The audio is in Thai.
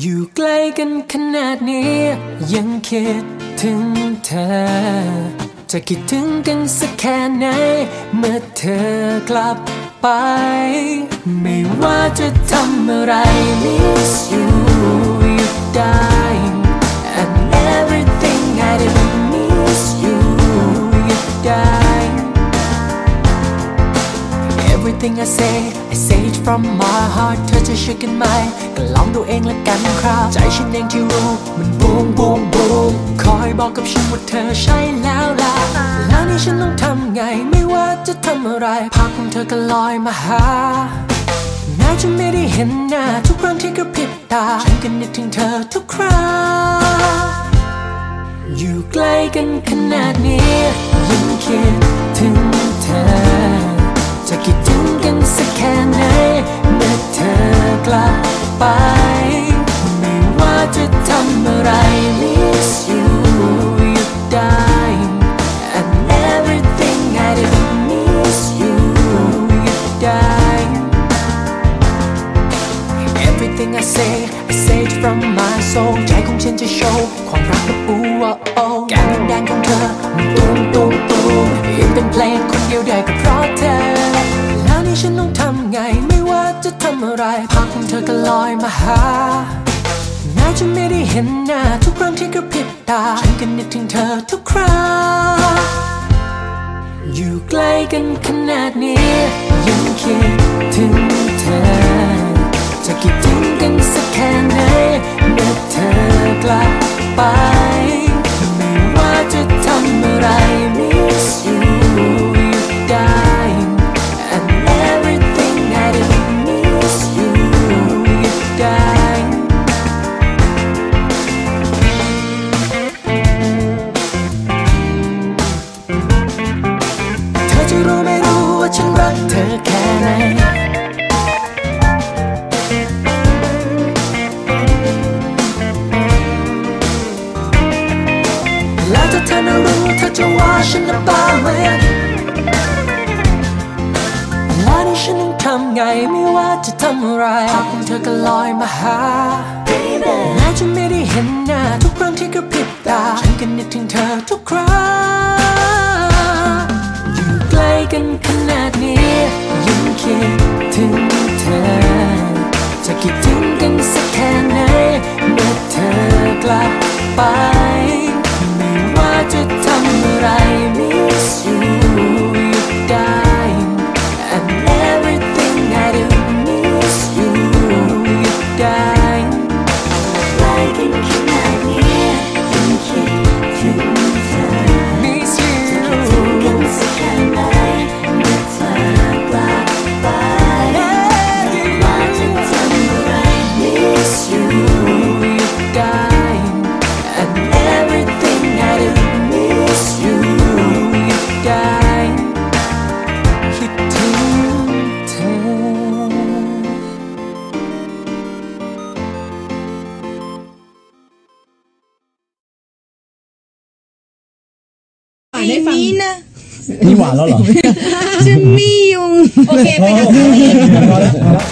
อยู่ใกล้กันขนาดนี้ ยังคิดถึงเธอ จะคิดถึงกันสักแค่ไหน เมื่อเธอกลับไป ไม่ว่าจะทำอะไร miss you Everything I say I say it from my heart เธอจะเชื่อกันไหม ก็ลองดูเองละกันครับ ใจฉันเองที่รู้ มันบูมบูมบูมคอยบอกกับฉันว่าเธอใช่แล้วล่ะ แล้วนี่ฉันต้องทำไง ไม่ว่าจะทำอะไร ภาพของเธอก็ลอยมาหาแม้จะไม่ได้เห็นหน้า ทุกครั้งที่กระพริบตา ฉันก็นึกถึงเธอทุกคราอยู่ใกล้กันขนาดนี้ยังคิดถึง say I say it from my soul ใจของฉันจะโชว์ความรักและปูว่าโอ้แก้มแดงของเธอมันตูมตูมตูมยังเป็นเพลงคนเดียวได้ก็เพราะเธอ แล้วนี่ฉันต้องทำไงไม่ว่าจะทำอะไรภาพของเธอก็ลอยมาหาแม้จะไม่ได้เห็นหน้าทุกครั้งที่กระพริบตาฉันก็นึกถึงเธอทุกคราอยู่ใกล้กันขนาดนี้ยังคิดถึงเธอ จะรู้ไม่รู้ว่าฉันรักเธอแค่ไหนแล้วถ้าเธอน่ะรู้เธอจะว่าฉันน่ะบ้าไหมแล้วนี่ฉันต้องทำไงไม่ว่าจะทำอะไรภาพของเธอก็ลอยมาหาแม้จะไม่ได้เห็นหน้าทุกครั้งที่กระพริบตาฉันก็นึกถึงเธอทุก ไป เพลงนี้นะนี่หวานแล้วเหรอ จะมียุง โอเค ไปกัน พอแล้วพอแล้ว